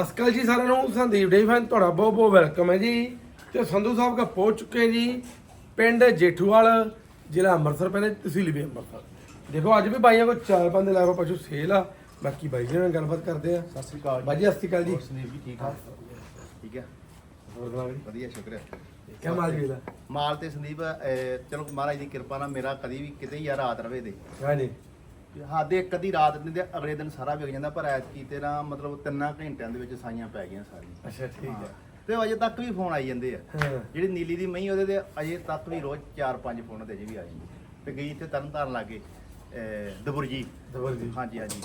ਅਸਕਲ ਜੀ ਸਾਰਿਆਂ ਨੂੰ ਸੰਦੀਪ ਡੇ ਫੈਨ ਤੁਹਾਡਾ ਬਹੁਤ ਬਹੁਤ ਵੈਲਕਮ ਹੈ ਜੀ। ਤੇ ਸੰਧੂ ਸਾਹਿਬ ਕਾ ਪਹੁੰਚ ਚੁੱਕੇ ਜੀ ਪਿੰਡ ਜੇਠੂਵਾਲ ਜ਼ਿਲ੍ਹਾ ਅੰਮ੍ਰਿਤਸਰ ਪੈਂਦਾ ਤਹਿਸੀਲ ਵੀ ਅੰਮ੍ਰਿਤਸਰ। ਦੇਖੋ ਅੱਜ ਵੀ ਬਾਈਆਂ ਕੋ ਚਾਰ ਪੰਜ ਲੈ ਕੇ ਪਸ਼ੂ ਸੇਲ ਆ। ਬਾਕੀ ਬਾਈ ਜੀ ਨਾਲ ਗੱਲਬਾਤ ਕਰਦੇ ਆ। ਸਤਿ ਸ੍ਰੀ ਅਕਾਲ ਬਾਈ ਜੀ ਸਤਿ ਸ਼੍ਰੀ ਅਕਾਲ ਜੀ। ਸੰਦੀਪ ਜੀ ਠੀਕ ਆ ਠੀਕ ਹੈ। ਹੋਰ ਸੁਣਾਓ ਜੀ? ਵਧੀਆ ਸ਼ੁਕਰ ਹੈ ਕਿਆ ਮਾਲ ਜੀ ਦਾ ਮਾਲ ਤੇ ਸੰਦੀਪ ਚਲੋ ਮਹਾਰਾਜ ਦੀ ਕਿਰਪਾ ਨਾਲ ਮੇਰਾ ਕਦੀ ਵੀ ਕਿਤੇ ਆ ਰਾਤ ਰਵੇ ਦੇ। ਹਾਂਜੀ। ਹਾਦੇ ਕਦੀ ਰਾਤ ਨਹੀਂ ਤੇ ਅਗਲੇ ਦਿਨ ਸਾਰਾ ਵਿਕ ਜਾਂਦਾ ਪਰ ਐਤਕੀ ਤੇ ਨਾ ਮਤਲਬ ਤਿੰਨਾਂ ਘੰਟਿਆਂ ਦੇ ਵਿੱਚ ਸਾਈਆਂ ਪੈ ਗਈਆਂ ਸਾਰੀਆਂ। ਅੱਛਾ ਠੀਕ ਹਾਂ। ਤੇ ਅਜੇ ਤੱਕ ਵੀ ਫੋਨ ਆਈ ਜਾਂਦੇ ਆ। ਜਿਹੜੀ ਨੀਲੀ ਦੀ ਮਹੀਂ ਉਹਦੇ ਤੇ ਅਜੇ ਤੱਕ ਵੀ ਰੋਜ਼ 4-5 ਫੋਨ ਤੇ ਅਜੇ ਵੀ ਆ ਜਾਂਦੇ। ਤੇ ਗਈ ਇੱਥੇ ਤਰਨਤਾਰਨ ਲਾਗੇ ਦਬੁਰਜੀ। ਦਬਲ ਜੀ ਹਾਂਜੀ ਹਾਂਜੀ।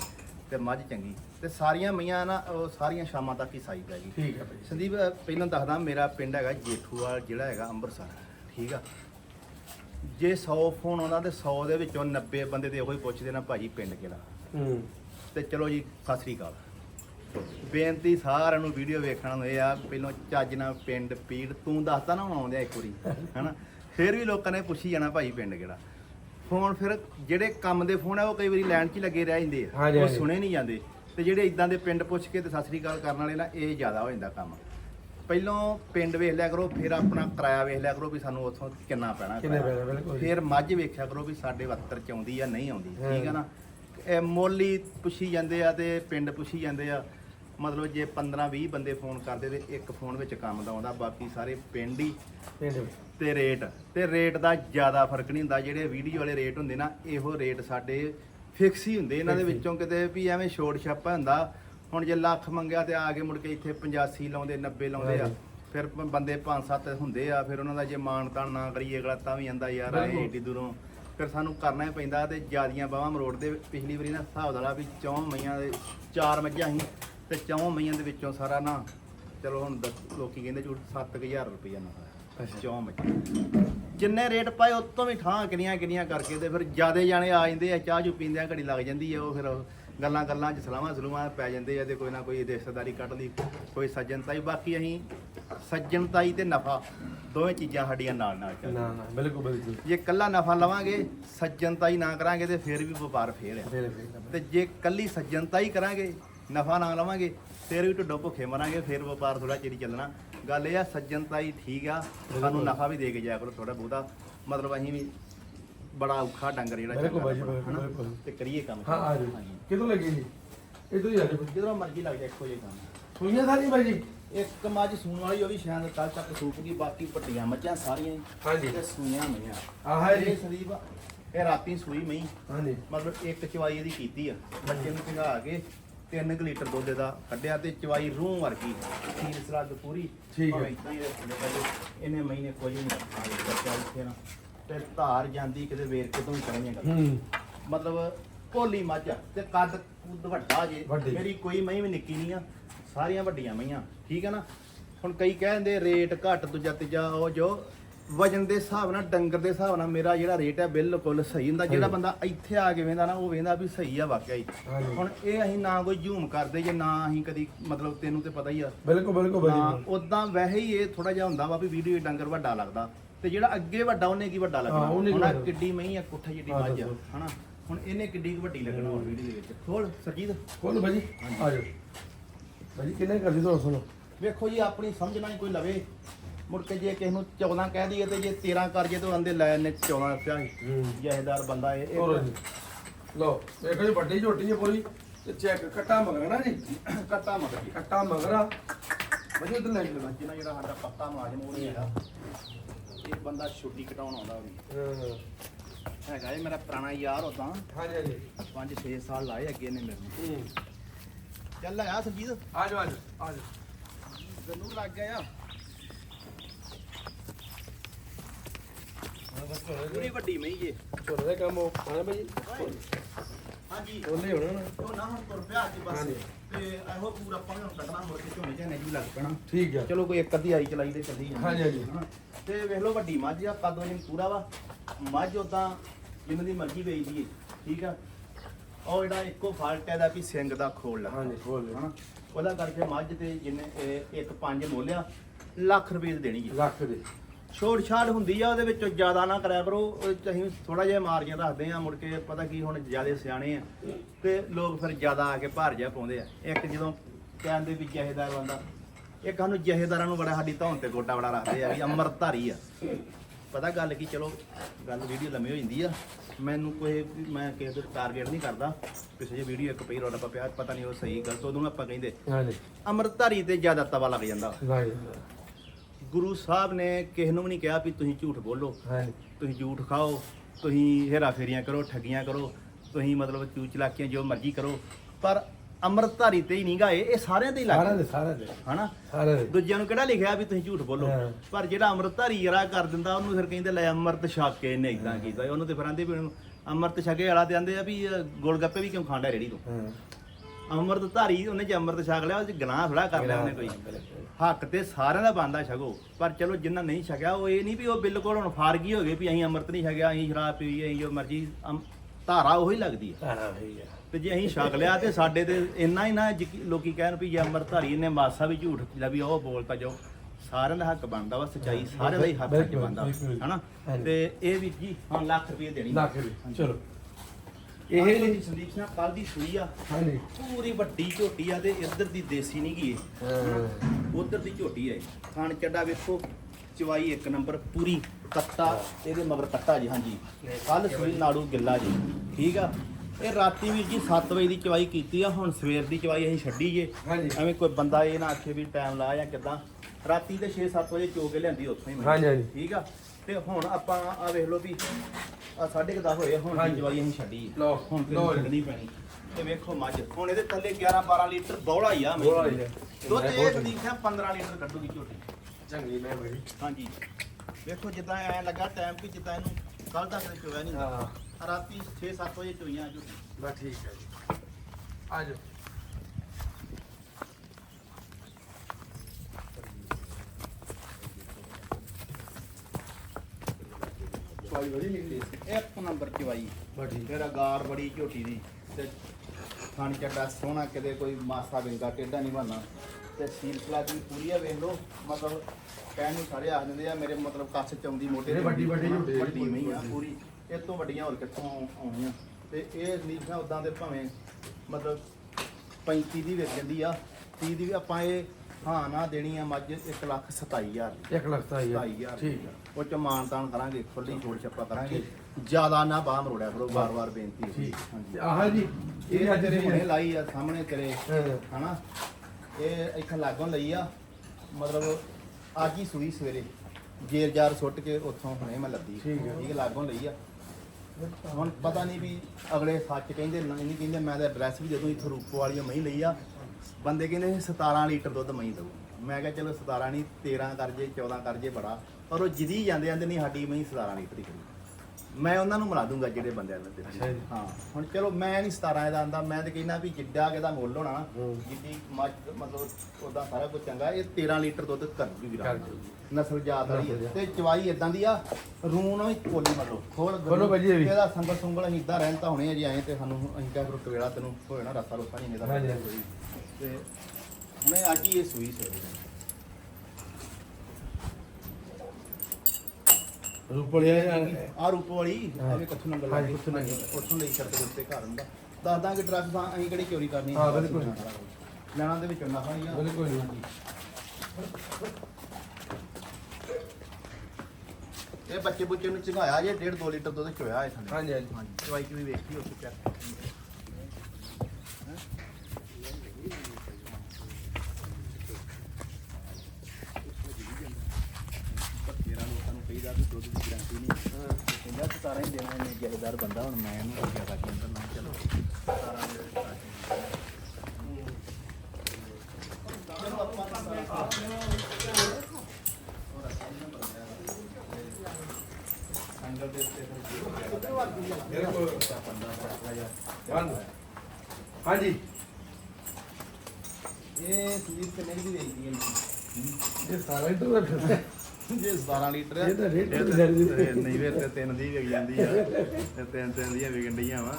ਤੇ ਮੱਝ ਚੰਗੀ। ਤੇ ਸਾਰੀਆਂ ਮਈਆਂ ਨਾ ਉਹ ਸਾਰੀਆਂ ਸ਼ਾਮਾਂ ਤੱਕ ਹੀ ਸਾਈ ਪੈ ਗਈ। ਠੀਕ ਹੈ ਸੰਦੀਪ ਪਹਿਲਾਂ ਦੱਸਦਾ ਮੇਰਾ ਪਿੰਡ ਹੈਗਾ ਜੇਠੂਵਾਲ ਜਿਹੜਾ ਹੈਗਾ ਅੰਮ੍ਰਿਤਸਰ। ਠੀਕ ਆ? ਜੇ 100 ਫੋਨ ਆਉਂਦਾ ਤੇ 100 ਦੇ ਵਿੱਚੋਂ 90 ਬੰਦੇ ਤੇ ਇਹੋ ਹੀ ਪੁੱਛਦੇ ਨਾ ਭਾਜੀ ਪਿੰਡ ਕਿਹੜਾ। ਹੂੰ। ਤੇ ਚਲੋ ਜੀ ਸਤਿ ਸ੍ਰੀ ਅਕਾਲ। ਬੇਨਤੀ ਸਾਰਿਆਂ ਨੂੰ ਵੀਡੀਓ ਵੇਖਣ ਨੂੰ ਇਹ ਆ ਪਹਿਲਾਂ ਚੱਜ ਨਾਲ ਪਿੰਡ ਪੀੜ ਤੂੰ ਦੱਸਦਾ ਨਾ ਹੁਣ ਆਉਂਦਿਆ ਇੱਕ ਵਾਰੀ ਹਨਾ? ਫਿਰ ਵੀ ਲੋਕਾਂ ਨੇ ਪੁੱਛੀ ਜਾਣਾ ਭਾਈ ਪਿੰਡ ਕਿਹੜਾ। ਫੋਨ ਫਿਰ ਜਿਹੜੇ ਕੰਮ ਦੇ ਫੋਨ ਆ ਉਹ ਕਈ ਵਾਰੀ ਲਾਈਨ 'ਚ ਹੀ ਲੱਗੇ ਰਹਿ ਜਾਂਦੇ ਆ। ਹਾਂਜੀ, ਉਹ ਹਾਂਜੀ। ਸੁਣੇ ਨਹੀਂ ਜਾਂਦੇ। ਤੇ ਜਿਹੜੇ ਇਦਾਂ ਦੇ ਪਿੰਡ ਪੁੱਛ ਕੇ ਤੇ ਸਤਿ ਸ੍ਰੀ ਅਕਾਲ ਕਰਨ ਵਾਲੇ ਨਾ ਇਹ ਜ਼ਿਆਦਾ ਹੋ ਜਾਂਦਾ ਕੰਮ। ਪਹਿਲਾਂ ਪਿੰਡ ਵੇਖ ਲਿਆ ਕਰੋ ਫਿਰ ਆਪਣਾ ਕਿਰਾਇਆ ਵੇਖ ਲਿਆ ਕਰੋ ਵੀ ਸਾਨੂੰ ਉੱਥੋਂ ਕਿੰਨਾ ਪੈਣਾ ਕਿੰਨੇ। ਪੈਣਾ ਬਿਲਕੁਲ ਜੀ। ਫਿਰ ਮੱਝ ਵੇਖਿਆ ਕਰੋ ਵੀ ਸਾਡੇ ਵੱਤਰ ਚ ਆਉਂਦੀ ਆ ਨਹੀਂ ਆਉਂਦੀ। ਠੀਕ ਆ ਨਾ ਇਹ ਮੋਲੀ ਪੁੱਛੀ ਜਾਂਦੇ ਆ ਤੇ ਪਿੰਡ ਪੁੱਛੀ ਜਾਂਦੇ ਆ ਮਤਲਬ ਜੇ 15 20 ਬੰਦੇ ਫੋਨ ਕਰਦੇ ਤੇ ਇੱਕ ਫੋਨ ਵਿੱਚ ਕੰਮ ਦਾ ਆਉਂਦਾ ਬਾਕੀ ਸਾਰੇ ਪਿੰਡ ਹੀ ਪਿੰਡ ਵਿੱਚ। ਤੇ ਰੇਟ ਤੇ ਰੇਟ ਦਾ ਜ਼ਿਆਦਾ ਫ਼ਰਕ ਨਹੀਂ ਹੁੰਦਾ ਜਿਹੜੇ ਵੀਡੀਓ ਵਾਲੇ ਰੇਟ ਹੁੰਦੇ ਨਾ ਇਹੋ ਰੇਟ ਸਾਡੇ ਫਿਕਸ ਹੀ ਹੁੰਦੇ ਇਹਨਾਂ ਦੇ। ਵਿੱਚੋਂ ਕਿਤੇ ਵੀ ਐਵੇਂ ਛੋਟ ਛਾਪਾ ਹੁੰਦਾ ਹੁਣ ਜੇ ਲੱਖ ਮੰਗਿਆ ਤੇ ਆ ਕੇ ਮੁੜ ਕੇ ਇੱਥੇ 85 ਲਾਉਂਦੇ 90 ਲਾਉਂਦੇ ਆ। ਫਿਰ ਬੰਦੇ 5-7 ਹੁੰਦੇ ਆ ਫਿਰ ਉਹਨਾਂ ਦਾ ਜੇ ਮਾਣ ਤਾਣ ਨਾ ਕਰੀਏ ਅਗਲਾ ਤਾਂ ਵੀ ਆਂਦਾ ਯਾਰ ਬਿਲਕੁਲ। ਏਡੀ ਦੂਰੋਂ ਫਿਰ ਸਾਨੂੰ ਕਰਨਾ ਹੀ ਪੈਂਦਾ ਤੇ ਜਿਆਦੀਆਂ ਬਾਵਾ ਮਰੋੜ ਦੇ ਪਿਛਲੀ ਵਾਰੀ ਨਾ ਹਿਸਾਬ ਵਾਲਾ ਵੀ ਚੌਂ ਮਈਆਂ ਦੇ ਚਾਰ ਮੱਝਾਂ ਸੀ ਤੇ ਚੌਂ ਮਈਆਂ ਦੇ ਵਿੱਚੋਂ ਸਾਰਾ ਨਾ ਚਲੋ ਹੁਣ ਲੋਕੀ ਕਹਿੰਦੇ ਝੂਠ 7000 ਰੁਪਈਆ ਨਾ ਅੱਛਾ। ਚੌਂ ਮੱਝਾਂ ਜਿੰਨੇ ਰੇਟ ਪਾਏ ਉਤੋਂ ਵੀ ਠਾਂ ਕਿੰਨੀਆਂ ਕਿੰਨੀਆਂ ਕਰਕੇ ਤੇ ਫਿਰ ਜਿਆਦੇ ਜਾਣੇ ਆ ਜਾਂਦੇ ਆ ਚਾਹ ਚੂ ਪੀਂਦੇ ਆ ਘੜੀ ਲੱਗ ਜਾਂਦੀ ਆ ਉਹ ਫਿਰ ਗੱਲਾਂ ਗੱਲਾਂ ਚ ਸਲਾਮਾਂ ਸਲੂਮਾਂ ਪੈ ਜਾਂਦੇ ਆ ਤੇ ਕੋਈ ਨਾ ਕੋਈ ਰਿਸ਼ਤੇਦਾਰੀ ਕੱਢ ਲਈ ਕੋਈ ਸੱਜਣਤਾਈ ਬਾਕੀ ਅਸੀਂ ਸੱਜਣਤਾਈ ਤੇ ਨਫਾ ਦੋਵੇਂ ਚੀਜ਼ਾਂ ਸਾਡੀਆਂ ਨਾਲ ਨਾਲ ਚੱਲਦੀਆਂ। ਨਾ ਨਾ ਬਿਲਕੁਲ ਬਿਲਕੁਲ। ਜੇ ਕੱਲਾ ਨਫਾ ਲਵਾਂਗੇ ਸੱਜਣਤਾਈ ਨਾ ਕਰਾਂਗੇ ਤੇ ਫਿਰ ਵੀ ਵਪਾਰ ਫੇਲ ਆ। ਫਿਰ ਫਿਰ ਤੇ ਜੇ ਕੱਲੀ ਸੱਜਣਤਾਈ ਕਰਾਂਗੇ ਨਫਾ ਨਾ ਲਵਾਂਗੇ ਫਿਰ ਵੀ ਢਿੱਡੋਂ ਭੁੱਖੇ ਮਰਾਂਗੇ ਫਿਰ ਵਪਾਰ ਥੋੜਾ ਚਿਰ ਹੀ ਚੱਲਣਾ। ਗੱਲ ਇਹ ਆ ਸੱਜਣਤਾਈ ਠੀਕ ਆ ਸਾਨੂੰ ਨਫਾ ਵੀ ਦੇ ਕੇ ਜਾਇਆ ਕਰੋ ਥੋੜਾ ਬਹੁਤਾ। ਮਤਲਬ ਅਸੀਂ ਵੀ ਬੜਾ ਔਖਾ ਡੰਗਰ ਜਿਹੜਾ ਬਿਲਕੁਲ ਚੰਗਾ ਬਾਈ ਜੀ, ਰੱਖਣਾ, ਬਿਲਕੁਲ, ਹਨਾ? ਬਿਲਕੁਲ। ਤੇ ਕਰੀਏ ਕੰਮ। ਹਾਂ ਆ ਜੀ ਹਾਂਜੀ। ਕਿਦੋਂ ਲੱਗੀ ਜੀ? ਇਦੋਂ ਹੀ ਆ ਜੀ ਜਦੋਂ ਮਰਜ਼ੀ ਲੱਗ ਜਾ ਇੱਕੋ ਜਿਹਾ ਕੰਮ ਸੁਣੀਆਂ ਸਾਰੀ ਬਾਈ ਜੀ? ਇੱਕ ਮੱਝ ਸੂਣ ਵਾਲੀ ਉਹ ਵੀ ਸ਼ਾਇਦ ਕੱਲ ਤੱਕ ਸੂਪਗੀ ਬਾਕੀ ਵੱਡੀਆਂ ਮੱਝਾਂ ਸਾਰੀਆਂ ਹੀ। ਹਾਂਜੀ। ਤੇ ਸੂਈਆਂ ਮਈਆਂ ਆਹ ਹੈ ਇਹ ਜੀ ਸੰਦੀਪ ਇਹ ਰਾਤੀ ਸੂਈ ਮਈ ਹਾਂਜੀ। ਮਤਲਬ ਇੱਕ ਚਵਾਈ ਇਹਦੀ ਕੀਤੀ ਆ। ਬੱਚੇ ਨੂੰ ਪਿਘਾ ਕੇ 3 ਲੀਟਰ ਦੁੱਧ ਦਾ ਕੱਢਿਆ ਤੇ ਚਵਾਈ ਰੂਹ ਵਰਗੀ ਖੀਰ ਸਰਦ ਪੂਰੀ। ਠੀਕ ਹੈ। ਭਾਵੇਂ ਏਦਾਂ ਹੀ ਰੱਖ ਲਿਆ ਕਰੇ। ਇਹਨੇ ਮਹੀਨੇ ਕੋਈ ਨਹੀਂ ਰੱਖਾ ਬੱਚਾ ਇੱਥੇ ਨਾ। ਤੇ ਧਾਰ ਜਾਂਦੀ ਕਿਤੇ ਵੇਰ ਕੇ ਤੋਂ ਹੀ ਕਰਨੀਆਂ ਗੱਲ ਹੂੰ। ਮਤਲਬ ਭੋਲੀ ਮੱਝ ਆ ਤੇ ਕੱਦ ਕੁੱਦ ਵੱਡਾ ਜੇ ਵੱਡੀ। ਮੇਰੀ ਕੋਈ ਮਹੀਂ ਵੀ ਨਿੱਕੀ ਨਹੀਂ ਆ ਸਾਰੀਆਂ ਵੱਡੀਆਂ ਮਈਆਂ ਠੀਕ ਹੈ ਨਾ ਹੁਣ ਕਈ ਕਹਿੰਦੇ ਰੇਟ ਘੱਟ ਦੂਜਾ ਤੀਜਾ ਉਹ ਜੋ ਵਜਨ ਦੇ ਹਿਸਾਬ ਨਾਲ ਡੰਗਰ ਦੇ ਹਿਸਾਬ ਨਾਲ ਮੇਰਾ ਜਿਹੜਾ ਰੇਟ ਹੈ ਬਿਲਕੁਲ ਸਹੀ ਹੁੰਦਾ ਜਿਹੜਾ। ਬੰਦਾ ਇੱਥੇ ਆ ਕੇ ਵੇਂਦਾ ਨਾ ਉਹ ਵੇਂਦਾ ਵੀ ਸਹੀ ਆ ਵਾਕਿਆ ਹੀ ਹਾਂਜੀ। ਹੁਣ ਇਹ ਅਸੀਂ ਨਾ ਕੋਈ ਝੂਮ ਕਰਦੇ ਜੇ ਨਾ ਅਸੀਂ ਕਦੀ ਮਤਲਬ ਤੈਨੂੰ ਤੇ ਪਤਾ ਹੀ ਆ ਬਿਲਕੁਲ ਬਿਲਕੁਲ ਬਾਈ ਜੀ ਉਦਾਂ ਵੈਸੇ ਹੀ ਇਹ ਥੋੜਾ ਜਿਹਾ ਹੁੰਦਾ ਵਾ ਵੀ ਵੀਡੀਓ ਡੰਗਰ ਵੱਡਾ ਲੱਗਦਾ ਤੇ ਜਿਹੜਾ ਅੱਗੇ ਵੱਡਾ ਉਹਨੇ ਕੀ ਵੱਡਾ ਲੱਗਣਾ ਹਾਂ, ਉਹਨੇ ਕੀ ਹੁਣ ਆਹ ਵੱਡਾ। ਕਿੱਡੀ ਮਹੀਂ ਆ ਕੁੱਠਾ ਜਿੱਡੀ ਹਾਂ, ਮੱਝ ਆ ਦੱਸੋ। ਹਨਾ ਹੁਣ ਇਹਨੇ ਕਿੱਡੀ ਕੁ ਵੱਡੀ ਲੱਗਣਾ ਹੁਣ ਵੀਡੀਓ ਦੇ ਵਿੱਚ। ਖੋਲ ਸਰਜੀਤ। ਕੋਲ ਬਾਈ ਜੀ ਆ ਜਾਓ। ਬਾਈ ਜੀ ਕਿੰਨੇ ਕਰਦੀ ਤੁਹਾਨੂੰ ਸੁਣੋ? ਵੇਖੋ ਜੀ ਆਪਣੀ ਸਮਝ ਨਾਲ ਹੀ ਕੋਈ ਲਵੇ। ਮੁੜ ਕੇ ਜੇ ਕਿਸੇ ਨੂੰ 14 ਕਹਿ ਦਈਏ ਤੇ ਜੇ 13 ਕਰ ਜੇ ਤਾਂ ਆਂਦੇ ਲੈ ਨੇ 14 ਦੱਸਿਆ ਸੀ। ਹੂੰ। ਜਹੇਦਾਰ ਬੰਦਾ ਇਹ ਇਹ- ਹੋਰ ਜੀ। ਲਓ ਦੇਖੋ ਜੀ ਵੱਡੀ ਝੋਟੀ ਹੈ ਪੂਰੀ। ਤੇ ਚੈੱਕ ਕੱਟਾ ਮਗਣਾ ਜੀ। ਕੱਟਾ ਮਗਰ ਜੀ। ਕੱਟਾ ਮਗਰਾ ਬਾਈ ਉਧਰ ਲੈ ਕੇ ਜਿਹਨਾਂ ਜਿਹੜਾ ਸਾਡਾ ਪੱਕਾ ਮਾਜਮ ਉਹ ਨਹੀਂ ਹੈਗਾ। ਇਹ ਬੰਦਾ ਛੁੱਟੀ ਕਟਾਉਣ ਆਉਂਦਾ ਵੀ ਹਾਂ। ਹੈਗਾ ਇਹ ਮੇਰਾ ਪੁਰਾਣਾ ਯਾਰ ਉਦਾਂ ਹਾਂਜੀ ਹਾਂਜੀ। 5-6 ਸਾਲ ਲਾਏ ਅੱਗੇ ਨੇ ਮੇਰੇ ਹੂੰ। ਚੱਲ ਆ ਸਰਜੀਤ ਆ ਜਾਓ ਆ ਜਾਓ ਆ ਲੱਗ ਗਿਆ ਆ ਪੂਰੀ ਵੱਡੀ ਮਈ ਜੇ ਚਲੋ ਦੇ ਕੰਮ ਹੋ ਹਾਂ ਬਾਈ ਜੀ? ਹਾਂਜੀ। ਉਹਨੇ ਹੋਣਾ ਨਾ। ਉਹ ਨਾ ਹੁਣ ਤੁਰ ਪਿਆ ਅੱਜ ਬਸ। ਹਾਂਜੀ। ਤੇ ਇਹੋ ਪੂਰਾ ਆਪਾਂ ਨੂੰ ਕੱਢਣਾ ਮੁੜ ਕੇ ਝੋਨੇ ਝਾਨੇ ਵੀ ਲੱਗ ਪੈਣਾ। ਠੀਕ ਹੈ ਚਲੋ ਕੋਈ ਇੱਕ ਅੱਧੀ ਆਈ ਚਲਾਈ ਤੇ ਚੱਲੀ ਜਾਂਦੀ। ਹਾਂਜੀ, ਹਾਂਜੀ। ਹਨਾ। ਤੇ ਵੇਖ ਲਓ ਵੱਡੀ ਮੱਝ ਆ ਕੱਦ ਵਜਨ ਪੂਰਾ ਵਾ। ਮੱਝ ਉਦਾਂ ਜਿੰਨ ਦੀ ਮਰਜ਼ੀ ਵੇਚਦੀ ਏ ਠੀਕ ਆ? ਉਹ ਜਿਹੜਾ ਇੱਕੋ ਫਾਲਟ ਹੈ ਦਾ ਵੀ ਸਿੰਘ ਦਾ ਖੋਲ ਲਾ ਹਾਂਜੀ ਖੋਲ। ਹਨਾ? ਉਹਦਾ ਕਰਕੇ ਮੱਝ ਤੇ ਜਿੰਨੇ ਇਹ ਇੱਕ ਪੰਜ ਮੋਲਿਆ ਲੱਖ ਰੁਪਏ ਦੀ ਦੇਣੀ ਜੀ ਲੱਖ ਦੇ। ਛੋੜ ਛਾੜ ਹੁੰਦੀ ਆ ਉਹਦੇ ਵਿੱਚੋਂ ਜ਼ਿਆਦਾ ਨਾ ਕਰਿਆ ਕਰੋ। ਉਹ 'ਚ ਅਸੀਂ ਥੋੜਾ ਜਿਹਾ ਮਾਰਜਨ ਰੱਖਦੇ ਆ ਮੁੜ ਕੇ ਪਤਾ ਕੀ ਹੁਣ ਜਿਆਦੇ ਸਿਆਣੇ ਆ। ਤੇ ਲੋਕ ਫਿਰ ਜ਼ਿਆਦਾ ਆ ਕੇ ਭਾਰ ਜਿਹਾ ਪਾਉਂਦੇ ਆ। ਇੱਕ ਜਦੋਂ ਕਹਿੰਦੇ ਵੀ ਜਹੇਦਾਰ ਬੰਦਾ ਇਹ ਕਾਨੂੰ ਜਹੇਦਾਰਾਂ ਨੂੰ ਬੜਾ ਸਾਡੀ ਧੌਣ ਤੇ ਗੋਡਾ ਬੜਾ ਰੱਖਦੇ ਆ ਵੀ ਅੰਮ੍ਰਿਤਧਾਰੀ ਆ। ਪਤਾ ਗੱਲ ਕੀ ਚਲੋ ਗੱਲ ਵੀਡੀਓ ਲੰਮੀ ਹੋ ਜਾਂਦੀ ਆ। ਮੈਨੂੰ ਕੋਈ ਵੀ ਮੈਂ ਕਿਸੇ ਦੇ ਟਾਰਗੇਟ ਨਹੀਂ ਕਰਦਾ। ਕਿਸੇ ਜੇ ਵੀਡੀਓ ਇੱਕ ਪਈ ਰੋੜਾ ਪਿਆ ਪਤਾ ਨਹੀਂ ਉਹ ਸਹੀ ਗਲਤ ਉਦੋਂ ਆਪਾਂ ਕਹਿੰਦੇ। ਹਾਂਜੀ। ਅੰਮ੍ਰਿਤਧਾਰੀ ਤੇ ਜ਼ਿਆਦਾ ਤਵਾ ਲੱਗ ਜਾਂਦਾ। ਵਾਹਿ ਗੁਰੂ ਸਾਹਿਬ ਨੇ ਕਿਸੇ ਨੂੰ ਵੀ ਨਹੀਂ ਕਿਹਾ ਵੀ ਤੁਸੀਂ ਝੂਠ ਬੋਲੋ। ਹਾਂਜੀ। ਤੁਸੀਂ ਝੂਠ ਖਾਓ ਤੁਸੀਂ ਹੇਰਾ ਫੇਰੀਆਂ ਕਰੋ ਠੱਗੀਆਂ ਕਰੋ ਤੁਸੀਂ ਮਤਲਬ ਚੂ ਚਲਾਕੀਆਂ ਜੋ ਮਰਜ਼ੀ ਕਰੋ। ਪਰ ਅੰਮ੍ਰਿਤਧਾਰੀ ਤੇ ਹੀ ਨਹੀਂ ਗਾਏ ਇਹ ਸਾਰਿਆਂ ਤੇ ਹੀ ਸਾਰਾ ਲੱਗ ਦੇ ਸਾਰਾ ਦੇ। ਹਨਾ? ਸਾਰਾ ਦੇ। ਦੂਜਿਆਂ ਨੂੰ ਕਿਹੜਾ ਲਿਖਿਆ ਵੀ ਤੁਸੀਂ ਝੂਠ ਬੋਲੋ? ਹਾਂ। ਪਰ ਜਿਹੜਾ ਅੰਮ੍ਰਿਤਧਾਰੀ ਯਰਾ ਕਰ ਦਿੰਦਾ ਉਹਨੂੰ ਫਿਰ ਕਹਿੰਦੇ ਲੈ ਅੰਮ੍ਰਿਤ ਛਕ ਕੇ ਇਹਨੇ ਇਦਾਂ ਕੀਤਾ। ਉਹਨੂੰ ਤੇ ਫਿਰ ਆਂਦੇ ਵੀ ਉਹਨੂੰ ਅੰਮ੍ਰਿਤ ਛਕੇ ਵਾਲਾ ਤੇ ਆਂਦੇ ਆ ਵੀ ਗੋਲਗੱਪੇ ਵੀ ਕਿਉਂ ਖਾਂਦਾ ਰੇੜੀ ਤੋਂ? ਹਾਂ। ਅੰਮ੍ਰਿਤਧਾਰੀ ਉਹਨੇ ਜੇ ਅੰਮ੍ਰਿਤ ਛਕ ਲਿਆ ਉਹ ਚ ਗੁਨਾਹ ਥੋੜਾ ਕਰ ਲਿਆ ਉਹਨੇ ਕੋਈ। ਹੱਕ ਤੇ ਸਾਰਿਆਂ ਦਾ ਬੰਦਾ ਛਕੋ। ਪਰ ਚਲੋ ਜਿੰਨਾ ਨਹੀਂ ਛਕਿਆ ਉਹ ਇਹ ਨਹੀਂ ਵੀ ਉਹ ਬਿਲਕੁਲ ਹੁਣ ਫਾਰਗੀ ਹੋ ਗਏ ਵੀ ਅਸੀਂ ਅੰਮ੍ਰਿਤ ਨਹੀਂ ਛਕਿਆ ਅਸੀਂ ਸ਼ਰਾਬ ਪੀਈ ਅਸੀਂ ਜੋ ਮਰਜ਼ੀ ਧਾਰਾ ਉਹੀ ਲੱਗਦੀ ਹੈ ਸਾਰਾ ਭਈਆ ਤੇ ਜੇ ਅਸੀਂ ਛਕ ਲਿਆ ਤੇ ਸਾਡੇ ਤੇ ਇੰਨਾ ਹੀ ਨਾ ਯਕੀ- ਲੋਕੀ ਕਹਿਣ ਵੀ ਜੇ ਅੰਮ੍ਰਿਤਧਾਰੀ ਇਹਨੇ ਮਾਸਾ ਵੀ ਝੂਠ ਲੈ ਵੀ ਉਹ ਬੋਲਤਾ ਜੋ ਸਾਰਿਆਂ ਦਾ ਹੱਕ ਬਣਦਾ ਵਾ ਸਚਾਈ ਸਾਰਿਆਂ ਦਾ ਹੀ ਹੱਕ ਚ ਬਿਲਕੁਲ, ਬਣਦਾ ਬਿਲਕੁਲ। ਹਨਾ? ਹਾਂਜੀ। ਤੇ ਇਹ ਵੀ ਜੀ ਹਾਂ ਲੱਖ ਰੁਪਏ ਦੇਣੀ। ਲੱਖ ਵੀ ਚਲੋ। ਇਹ ਇਹ ਸੰਦੀਪ ਸਿੰਘ ਕੱਲ ਦੀ ਸੂਈ ਆ ਹਾਂਜੀ। ਪੂਰੀ ਵੱਡੀ ਝੋਟੀ ਆ ਤੇ ਇੱਧਰ ਦੀ ਦੇਸੀ ਨਹੀਂ ਗਈ ਹਾਂ। ਉਧਰ ਦੀ ਝੋਟੀ ਹੈ ਖਾਣ ਚੱਡਾ ਵੇਖੋ ਚਵਾਈ ਇੱਕ ਨੰਬਰ ਪੂਰੀ ਕੱਟਾ ਇਹਦੇ ਮਗਰ ਕੱਟਾ ਜੀ ਹਾਂਜੀ ਕੱਲ ਸੂਈ ਨਾੜੂ ਗਿੱਲਾ ਜੀ ਠੀਕ ਆ ਇਹ ਰਾਤੀ ਵੀਰ ਜੀ 7 ਵਜੇ ਦੀ ਚਵਾਈ ਕੀਤੀ ਆ ਹੁਣ ਸਵੇਰ ਦੀ ਚਵਾਈ ਅਸੀਂ ਛੱਡੀ ਜੇ ਐਵੇਂ ਕੋਈ ਬੰਦਾ ਇਹ ਨਾ ਆਖੇ ਵੀ ਟਾਈਮ ਲਾ ਜਾਂ ਕਿਦਾਂ ਰਾਤੀ ਤੇ 6-7 ਵਜੇ ਚੋ ਕੇ ਲਿਆਂਦੀ ਉੱਥੋਂ ਹੀ। ਹਾਂਜੀ, ਹਾਂਜੀ। ਠੀਕ ਆ ਤੇ ਹੁਣ ਆਪਾਂ ਆ ਵੇਖ ਲਓ ਵੀ ਆ 10:30 ਹੋਏ ਹੁਣ ਦੀ ਹਾਂਜੀ। ਚਵਾਈ ਅਸੀਂ ਛੱਡੀ। ਲਓ, ਹੁਣ ਤੇ ਜੀ। ਛੱਡਣੀ ਪੈਣੀ ਇਹ ਵੇਖੋ ਮੱਝ ਹੁਣ ਇਹਦੇ ਥੱਲੇ 11-12 ਲੀਟਰ ਬੌਲਾ ਹੀ ਆ। ਦੁੱਧ ਇਹ ਸਿੰਘ 15 ਲੀਟਰ ਕੱਢੂਗੀ ਝੋਟੀ ਚੰਗੀ ਮੈਂ ਬੜੀ ਹਾਂਜੀ। ਵੇਖੋ ਜਿੱਦਾਂ ਐ ਲੱਗਾ ਟਾਈਮ ਕਿ ਜਿੱਦਾਂ ਇਹਨੂੰ ਕੱਲ ਤੱਕ ਦੇ ਚੋਇਆ ਨਹੀਂ ਹਾਂ। ਰਾਤੀ 6-7 ਵਜੇ ਚੋਈਆਂ ਝੋਟੀ ਬਸ ਠੀਕ ਹੈ ਜੀ। ਆ ਜਾਓ। ਚਵਾਈ ਬੜੀ ਨਿਕਲੀ ਇੱਕ ਨੰਬਰ ਚਵਾਈ। ਬਸ ਠੀਕ। ਮੇਰਾ ਗਾਰ ਬੜੀ ਝੋਟੀ ਦੀ। ਤੇ ਖਾਣ ਚੱਡਾ ਸੋਹਣਾ ਕਿਤੇ ਕੋਈ ਮਾਸਾ ਵਿੰਗਾ ਟੇਡਾ ਨਹੀਂ ਬਣਨਾ। ਤੇ ਸੀਲਸਲਾ ਦੀ ਪੂਰੀ ਆ ਵੇਖ ਲਓ। ਮਤਲਬ ਕਹਿਣ ਨੂੰ ਸਾਰੇ ਆਖ ਦਿੰਦੇ ਆ ਮੇਰੇ ਮਤਲਬ ਕੱਛ ਚ ਆਉਂਦੀ ਮੋਟੇ ਇਹ ਵੱਡੀ- ਵੱਡੀ ਆ। ਵੱਡੀ ਨਹੀਂ ਆ ਪੂਰੀ। ਇਹ ਤੋਂ ਵੱਡੀਆਂ ਹੋਰ ਕਿੱਥੋਂ ਆਉਣੀਆਂ? ਤੇ ਇਹ ਨੀਸਾਂ ਉਦਾਂ ਦੇ ਭਾਵੇਂ ਮਤਲਬ 35 ਦੀ ਵਿਕ ਜਾਂਦੀ ਆ 30 ਦੀ ਵੀ ਆਪਾਂ ਇਹ ਹਾਂ ਨਾ ਦੇਣੀ ਆ ਮੱਝ 1 ਲੱਖ 27000 ਦੀ। 1 ਲੱਖ ਤਾਂ ਹੀ ਆ 27000 ਠੀਕ ਆ। ਉਹ ਚ ਮਾਨ ਤਾਨ ਕਰਾਂਗੇ ਖੁੱਲੀ ਛੋੜ ਛੱਪਾ ਕਰਾਂਗੇ। ਜ਼ਿਆਦਾ ਨਾ ਬਾਹ ਮਰੋੜਿਆ ਕਰੋ ਵਾਰ-ਵਾਰ ਬੇਨਤੀ ਹੈ। ਠੀਕ। ਹਾਂਜੀ। ਆਹ ਜੀ ਇਹ ਅੱਜ ਤੇਰੇ ਹੁਣੇ ਹਾਂ। ਲਾਈ ਆ ਸਾਹਮਣੇ ਤੇਰੇ ਹਨਾ? ਇਹ ਇੱਥੇ ਲਾਗੋਂ ਲਈ ਆ ਮਤਲਬ ਅੱਜ ਹੀ ਸੂਈ ਸਵੇਰੇ। ਜੇਰ ਜਾਰ ਸੁੱਟ ਕੇ ਉੱਥੋਂ ਹੁਣੇ ਮੈਂ ਲੱਦੀ। ਠੀਕ ਹੈ। ਲਾਗੋਂ ਲਈ ਆ। ਹੁਣ ਪਤਾ ਨਹੀਂ ਵੀ ਅਗਲੇ ਸੱਚ ਕਹਿੰਦੇ ਨਹੀਂ ਕਹਿੰਦੇ ਮੈਂ ਤਾਂ ਐਡਰੈਸ ਵੀ ਜਦੋਂ ਇੱਥੋਂ ਰੂਪੋ ਵਾਲੀ ਮਹੀਂ ਲਈ ਆ। ਬੰਦੇ ਕਹਿੰਦੇ 17 ਲੀਟਰ ਦੁੱਧ ਮਹੀਂ ਦਊ। ਮੈਂ ਕਿਹਾ ਚਲੋ 17 ਨਹੀਂ 13 ਕਰ ਜੇ 14 ਕਰ ਜੇ ਬੜਾ। ਪਰ ਉਹ ਜਿੱਦੀ ਜਾਂਦੇ ਜਾਂਦੇ ਨਹੀਂ ਸਾਡੀ ਮਹੀਂ 17 ਲੀਟਰ ਦੀ ਕਰੀ। ਮੈਂ ਉਹਨਾਂ ਨੂੰ ਮਿਲਾ ਦੂੰਗਾ ਜਿਹੜੇ ਬੰਦਿਆਂ ਨੂੰ ਅੱਛਾ ਦਿੱਤੀ ਜੀ। ਹਾਂ ਹੁਣ ਚਲੋ ਮੈਂ ਨਹੀਂ 17 ਇਹਦਾ ਆਂਦਾ ਮੈਂ ਤੇ ਕਹਿੰਦਾ ਵੀ ਜਿੱਡਾ ਕਿਦਾ ਮੁੱਲ ਹੋਣਾ ਹੂੰ। ਜਿੱਡੀ ਮੱਝ ਮਤਲਬ ਉਹਦਾ ਸਾਰਾ ਕੁਝ ਚੰਗਾ ਇਹ 13 ਲੀਟਰ ਦੁੱਧ ਕਰ ਜੂਗੀ ਵੀਰਾ ਕਰ ਜੂਗੀ। ਨਸਲ ਜਾਤ ਵਾਲੀ ਨਸਲ ਹੈ। ਜਾਤ। ਤੇ ਚਵਾਈ ਇਦਾਂ ਦੀ ਆ ਰੂਨ ਵੀ ਕੋਲੀ ਮਤਲਬ ਖੋਲ ਖੋਲੋ ਭਾਜੀ ਇਹ ਵੀ। ਇਹਦਾ ਸੰਗਲ ਸੁੰਗਲ ਅਸੀਂ ਇਦਾਂ ਰਹਿਣ ਤਾਂ ਹੁਣੇ ਅਜੇ ਆਏ ਤੇ ਸਾਨੂੰ ਅਸੀਂ ਕਿਹਾ ਫਿਰ ਕਵੇਲਾ ਤੈਨੂੰ ਹੋਏ ਨਾ ਰਸਤਾ ਰੋਸਾ ਨਹੀਂ ਇਹਦਾ ਹਾਂਜੀ, ਹਾਂਜੀ। ਤੇ ਹੁਣੇ ਅੱਜ ਹੀ ਇਹ ਸੂਈ ਸੋਰੀ ਰੂਪੜਿਆ ਆ ਰੂਪ ਵਾਲੀ ਹਾਂ। ਐਵੇਂ ਕਿੱਥੋਂ ਨੰਬਰ ਹਾਂਜੀ, ਕਿੱਥੋਂ ਨੰਬਰ। ਉੱਥੋਂ ਲਈ ਸ਼ਰਤ ਦੇ ਉੱਤੇ ਘਰ ਹੁੰਦਾ। ਦੱਸ ਦਾਂਗੇ ਡਰੱਗ ਤਾਂ ਅਸੀਂ ਕਿਹੜੀ ਚੋਰੀ ਕਰਨੀ ਹਾਂ, ਬਿਲਕੁਲ। ਲੈਣਾ ਦੇ ਵਿੱਚੋਂ ਨਾ ਖਾਈਆਂ ਬਿਲਕੁਲ ਨਹੀਂ ਇਹ ਬੱਚੇ ਬੁੱਚੇ ਨੂੰ ਚੰਗਾਇਆ ਜੇ 1.5 2 ਲੀਟਰ ਦੁੱਧ ਚੋਇਆ ਇਹ ਥੱਲੇ ਹਾਂਜੀ ਹਾਂਜੀ। ਹਾਂਜੀ ਦਵਾਈ ਕਿਵੇਂ ਵੇਖੀ ਉੱਥੇ ਚੈੱਕ ਤੇਰਾ ਲੋਕਾਂ ਨੂੰ ਕਹੀਦਾ ਵੀ ਦੁੱਧ ਦੀ ਗਾਰੰਟੀ ਨਹੀਂ ਕਹਿੰਦਾ ਤੂੰ ਸਾਰਾ ਹੀ ਦੇਣਾ ਇਹਨੇ ਜਹੇਦਾਰ ਬੰਦਾ ਹੁਣ ਮੈਂ ਇਹਨੂੰ ਜ਼ਿਆਦਾ ਕਹਿੰਦਾ ਨਾ ਚਲੋ ਸਾਰਾ ਦੇ ਫਿਰ ਵਨ ਹਾਂਜੀ। ਇਹ ਸੁਜੀਤ ਕਿੰਨੇ ਦੀ ਵੇਚਦੀ ਹੈ ਇਹ ਸਾਰਾ ਹੀ ਤਾਂ ਫਿਰ ਜੇ 12 ਲੀਟਰ ਇਹ ਤਾਂ ਰੇਟ ਇਹ ਵੀ ਤਾਂ- ਜ਼ਿਆਦਾ ਦੀ। ਇਹ ਨਹੀਂ ਵੇ ਤੇ ਤਿੰਨ ਦੀ ਵਿਕ ਜਾਂਦੀ ਆ। ਤੇ ਤਿੰਨ ਤਿੰਨ ਦੀਆਂ ਵਿਕਣ ਡੀਆਂ ਵਾ।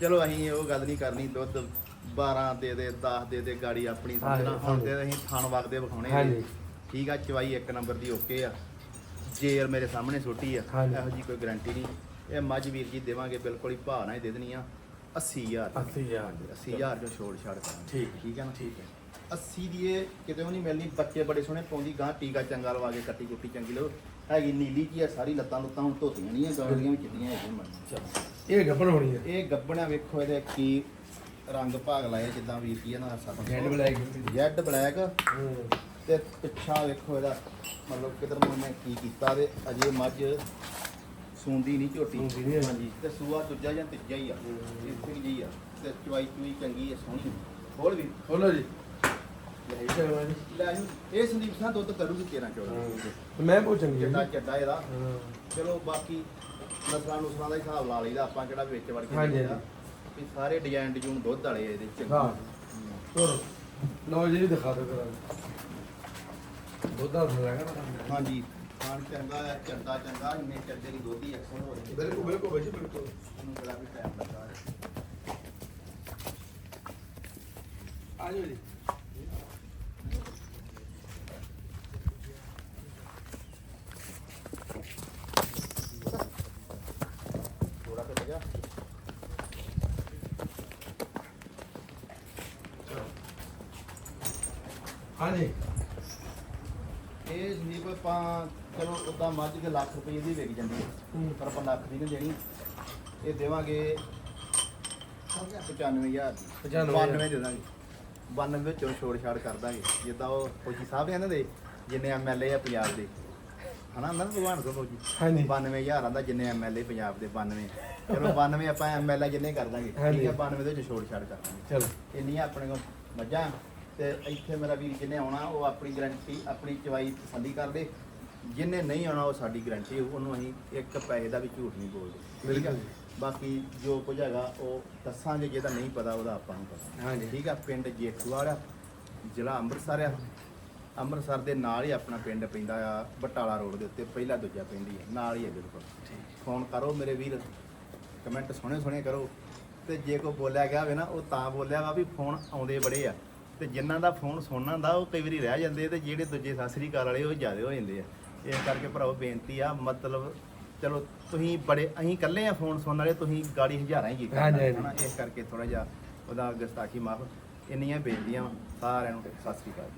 ਚਲੋ ਅਸੀਂ ਉਹ ਗੱਲ ਨਹੀਂ ਕਰਨੀ ਦੁੱਧ 12 ਦੇ ਦੇ 10 ਦੇ ਦੇ ਗਾੜੀ ਆਪਣੀ ਸਮਝਣਾ ਹੁਣ ਤੇ ਅਸੀਂ ਥਣ ਵਗਦੇ ਵਿਖਾਉਣੇ। ਨੇ। ਠੀਕ ਆ ਚਵਾਈ ਇੱਕ ਨੰਬਰ ਦੀ ਓਕੇ ਆ। ਜੇਰ ਮੇਰੇ ਸਾਹਮਣੇ ਛੋਟੀ ਆ ਹਾਂਜੀ। ਇਹੋ ਜੀ ਕੋਈ ਗਾਰੰਟੀ ਨਹੀਂ। ਇਹ ਮੱਝ ਵੀਰ ਜੀ ਦੇਵਾਂਗੇ ਬਿਲਕੁਲ ਹੀ ਭਾਅ ਨਾਲ ਹੀ ਦੇ ਦੇਣੀ ਆ। 80000 80000 80000 ਜੋ ਛੋੜ ਛਾੜ ਕਰਾਂਗੇ। ਠੀਕ। ਠੀਕ ਹੈ ਨਾ? ਠੀਕ ਹੈ। 80 ਦੀ ਇਹ ਕਿਤੇ ਨਹੀਂ ਮਿਲਣੀ। ਬੱਚੇ ਬੜੇ ਸੋਹਣੇ ਪਾਉਂਦੀ ਗਾਂ ਟੀਕਾ ਚੰਗਾ ਲਵਾ ਕੇ ਕੱਟੀ ਕੁੱਟੀ ਚੰਗੀ ਲੋ ਹੈਗੀ ਨੀਲੀ ਜੀ ਆ ਸਾਰੀ ਲੱਤਾਂ ਲੁੱਤਾਂ ਹੁਣ ਧੋਤੀਆਂ ਨਹੀਂ ਆ ਗਾਲੀਆਂ ਵੀ ਚਿੱਟੀਆਂ ਹੈਗੀਆਂ ਮਨ ਇਹ ਗੱਪਣ ਹੋਣੀ ਹੈ ਇਹ ਗੱਬਣਾ ਵੇਖੋ ਇਹਦੇ ਕੀ ਰੰਗ ਭਾਗ ਲਾਏ ਜਿੱਦਾਂ ਵੀਰ ਕੀ ਆ ਨਾ ਹੈਂਡ ਬਲੈਕ ਜੈਡ ਬਲੈਕ ਤੇ ਪਿੱਛਾ ਵੇਖੋ ਇਹਦਾ ਮਤਲਬ ਕਿਧਰ ਨੂੰ ਮੈਂ ਕੀ ਕੀਤਾ ਤੇ ਅਜੇ ਮੱਝ ਸੂੰਦੀ ਨਹੀਂ ਝੋਟੀ। ਹਾਂਜੀ। ਤੇ ਸੂਆ ਦੂਜਾ ਜਾਂ ਤੀਜਾ ਹੀ ਆ। ਇੱਥੇ ਜੀ ਆ। ਤੇ ਚਵਾਈ ਚੁਈ ਚੰਗੀ ਹੈ ਸੋਹਣੀ। ਹੋਰ ਵੀ। ਬੋਲੋ ਜੀ। ਲੈ ਜੀ ਇਹ ਸੰਦੀਪ ਸਾਹਿਬ ਦੁੱਧ ਕਰੂਗੀ 13 14 ਮੈਂ ਬਹੁਤ ਚੰਗੀ ਚੱਡਾ ਹੈ ਚੱਡਾ ਇਹਦਾ। ਹਾਂ। ਚਲੋ ਬਾਕੀ ਨਸਲਾਂ ਨੁਸਲਾਂ ਦਾ ਹਿਸਾਬ ਲਾ ਲਈਦਾ ਆਪਾਂ ਕਿਹੜਾ ਵਿੱਚ ਵੜ ਕੇ ਹਾਂਜੀ, ਦੇਖੀਦਾ। ਵੀ ਸਾਰੇ ਡਿਜ਼ਾਈਨ ਡਿਜੂਨ ਦੁੱਧ ਵਾਲੇ ਆ ਇਹਦੇ ਚ ਹਾਂ। ਤੋਰ ਲਓ ਜੀ ਵੀ ਦਿਖਾ ਦਿਓ ਕਰਾਂ ਦੁੱਧ ਦਾ ਫਲਾਗਾ ਨਾ। ਹਾਂਜੀ ਖਾਣ ਚੰਗਾ ਹੈ ਚੱਡਾ ਚੰਗਾ ਇੰਨੇ ਚੱਡੇ ਦੀ ਦੁੱਧ ਹੀ ਅਕਸਰ ਹੋ ਰਹੀ ਬਿਲਕੁਲ ਬਿਲਕੁਲ ਬਾਈ ਜੀ ਬਿਲਕੁਲ। ਇਹਨੂੰ ਬੜਾ ਵੀ ਟਾਈਮ ਲੱਗਾ। ਹੈ ਆ ਜਾਓ ਜੀ ਥੋੜਾ ਤੇ ਗਿਆ ਹਾਂ ਜੀ ਇਹ ਸੰਦੀਪ ਆਪਾਂ ਚਲੋ ਉਦਾਂ ਮੱਝ ਕੇ ਲੱਖ ਰੁਪਏ ਦੀ ਵਿਕ ਜਾਂਦੀ ਹੈ। ਪਰ ਆਪਾਂ ਲੱਖ ਦੀ ਨਹੀਂ ਦੇਣੀ। ਇਹ ਦੇਵਾਂਗੇ 95000 ਦੀ। 95,000 92 ਦੇ ਦਾਂਗੇ। 92 ਵਿੱਚੋਂ ਛੋੜ ਛਾੜ ਕਰ ਦਾਂਗੇ। ਜਿੱਦਾਂ ਉਹ ਫੌਜੀ ਸਾਹਿਬ ਕਹਿੰਦੇ ਦੇ ਜਿੰਨੇ ਐਮਐਲਏ ਆ ਪੰਜਾਬ ਦੇ। ਹਨਾ ਨਾ ਭਗਵਾਨ ਸਿੰਘ ਫੌਜੀ ਹਾਂਜੀ। 92000 ਆਂਦਾ ਜਿੰਨੇ ਐਮਐਲਏ ਪੰਜਾਬ ਦੇ 92 ਚਲੋ 92 ਆਪਾਂ ਐਮਐਲਏ ਜਿੰਨੇ ਕਰ ਦਾਂਗੇ। ਠੀਕ ਹੈ 92 ਦੇ ਵਿੱਚ ਛੋੜ ਛਾੜ ਕਰ ਦਾਂਗੇ। ਚਲੋ। ਇੰਨੀਆਂ ਆਪਣੇ ਕੋਲ ਮੱਝਾਂ। ਤੇ ਇੱਥੇ ਮੇਰਾ ਵੀਰ ਜਿਹਨੇ ਆਉਣਾ ਉਹ ਆਪਣੀ ਗਰੰਟੀ ਆਪਣੀ ਚਵਾਈ ਤਸੱਲੀ ਕਰ ਦੇ ਜਿਹਨੇ ਨਹੀਂ ਆਉਣਾ ਉਹ ਸਾਡੀ ਗਰੰਟੀ ਉਹਨੂੰ ਅਸੀਂ ਇੱਕ ਪੈਸੇ ਦਾ ਵੀ ਝੂਠ ਨਹੀਂ ਬੋਲਦੇ। ਠੀਕ ਆ। ਬਾਕੀ ਜੋ ਕੁਝ ਹੈਗਾ ਉਹ ਦੱਸਾਂਗੇ ਜਿਹਦਾ ਨਹੀਂ ਪਤਾ ਉਹਦਾ ਆਪਾਂ ਨੂੰ ਪਤਾ। ਹਾਂਜੀ। ਠੀਕ ਆ? ਪਿੰਡ ਜੇਠੂਵਾਲ ਆ ਜ਼ਿਲ੍ਹਾ ਅੰਮ੍ਰਿਤਸਰ ਆ। ਅੰਮ੍ਰਿਤਸਰ ਦੇ ਨਾਲ ਹੀ ਆਪਣਾ ਪਿੰਡ ਪੈਂਦਾ ਆ ਬਟਾਲਾ ਰੋਡ ਦੇ ਉੱਤੇ ਪਹਿਲਾ ਦੂਜਾ ਪਿੰਡ ਹੀ ਆ ਨਾਲ ਹੀ ਆ ਬਿਲਕੁਲ ਫੋਨ ਕਰੋ ਮੇਰੇ ਵੀਰ ਕਮੈਂਟ ਸੋਹਣੇ ਸੋਹਣੇ ਕਰੋ। ਤੇ ਜੇ ਕੋਈ ਬੋਲਿਆ ਗਿਆ ਹੋਵੇ ਨਾ ਉਹ ਤਾਂ ਬੋਲਿਆ ਵਾ ਵੀ ਫੋਨ ਆਉਂਦੇ ਬੜੇ ਆ। ਤੇ ਜਿਨ੍ਹਾਂ ਦਾ ਫੋਨ ਸੁਣਨਾ ਹੁੰਦਾ ਉਹ ਕਈ ਵਾਰੀ ਰਹਿ ਜਾਂਦੇ ਤੇ ਜਿਹੜੇ ਦੂਜੇ ਸਤਿ ਸ੍ਰੀ ਅਕਾਲ ਵਾਲੇ ਉਹ ਜ਼ਿਆਦਾ ਹੋ ਜਾਂਦੇ ਆ। ਇਸ ਕਰਕੇ ਭਰਾਓ ਬੇਨਤੀ ਆ ਮਤਲਬ ਚਲੋ ਤੁਸੀਂ ਬੜੇ ਅਸੀਂ ਇਕੱਲੇ ਆ ਫੋਨ ਸੁਣਨ ਵਾਲੇ ਤੁਸੀਂ ਗਾੜੀ ਹਜ਼ਾਰਾਂ ਹੀ ਕੀਤਾ ਹਾਂਜੀ, ਹਾਂਜੀ। ਹਨਾ ਇਸ ਕਰਕੇ ਥੋੜਾ ਜਿਹਾ ਉਹਦਾ ਗਸਤਾਖੀ ਮਾਫ ਇੰਨੀਆਂ ਬੇਨਤੀਆਂ ਵਾਂ। ਸਾਰਿਆਂ ਨੂੰ ਸਤਿ ਸ੍ਰੀ ਅਕਾਲ ਜੀ